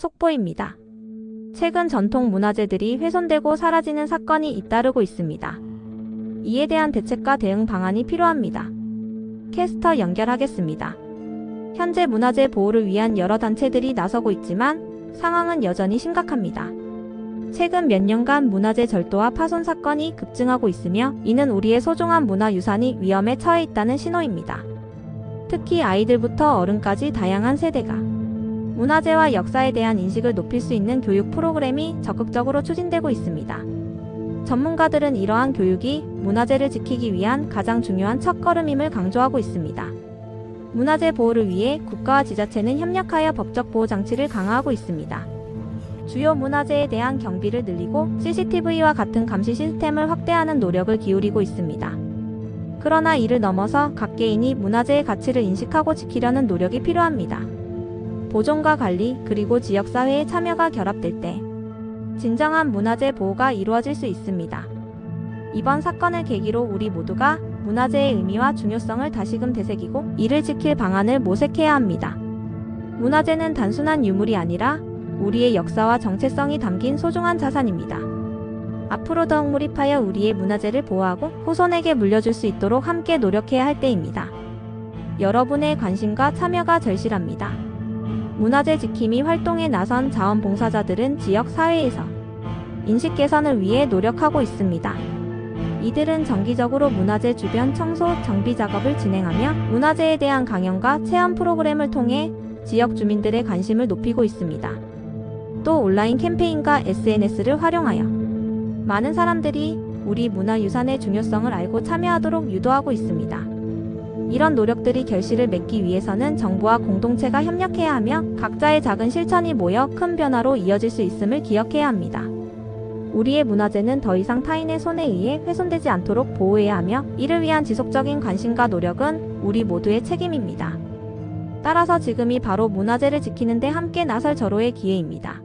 속보입니다. 최근 전통 문화재들이 훼손되고 사라지는 사건이 잇따르고 있습니다. 이에 대한 대책과 대응 방안이 필요합니다. 캐스터 연결하겠습니다. 현재 문화재 보호를 위한 여러 단체들이 나서고 있지만 상황은 여전히 심각합니다. 최근 몇 년간 문화재 절도와 파손 사건이 급증하고 있으며 이는 우리의 소중한 문화유산이 위험에 처해 있다는 신호입니다. 특히 아이들부터 어른까지 다양한 세대가 문화재와 역사에 대한 인식을 높일 수 있는 교육 프로그램이 적극적으로 추진되고 있습니다. 전문가들은 이러한 교육이 문화재를 지키기 위한 가장 중요한 첫걸음임을 강조하고 있습니다. 문화재 보호를 위해 국가와 지자체는 협력하여 법적 보호 장치를 강화하고 있습니다. 주요 문화재에 대한 경비를 늘리고 CCTV와 같은 감시 시스템을 확대하는 노력을 기울이고 있습니다. 그러나 이를 넘어서 각 개인이 문화재의 가치를 인식하고 지키려는 노력이 필요합니다. 보존과 관리 그리고 지역사회의 참여가 결합될 때 진정한 문화재 보호가 이루어질 수 있습니다. 이번 사건을 계기로 우리 모두가 문화재의 의미와 중요성을 다시금 되새기고 이를 지킬 방안을 모색해야 합니다. 문화재는 단순한 유물이 아니라 우리의 역사와 정체성이 담긴 소중한 자산입니다. 앞으로 더욱 몰입하여 우리의 문화재를 보호하고 후손에게 물려줄 수 있도록 함께 노력해야 할 때입니다. 여러분의 관심과 참여가 절실합니다. 문화재 지킴이 활동에 나선 자원봉사자들은 지역 사회에서 인식 개선을 위해 노력하고 있습니다. 이들은 정기적으로 문화재 주변 청소, 정비 작업을 진행하며 문화재에 대한 강연과 체험 프로그램을 통해 지역 주민들의 관심을 높이고 있습니다. 또 온라인 캠페인과 SNS를 활용하여 많은 사람들이 우리 문화유산의 중요성을 알고 참여하도록 유도하고 있습니다. 이런 노력들이 결실을 맺기 위해서는 정부와 공동체가 협력해야 하며 각자의 작은 실천이 모여 큰 변화로 이어질 수 있음을 기억해야 합니다. 우리의 문화재는 더 이상 타인의 손에 의해 훼손되지 않도록 보호해야 하며 이를 위한 지속적인 관심과 노력은 우리 모두의 책임입니다. 따라서 지금이 바로 문화재를 지키는데 함께 나설 절호의 기회입니다.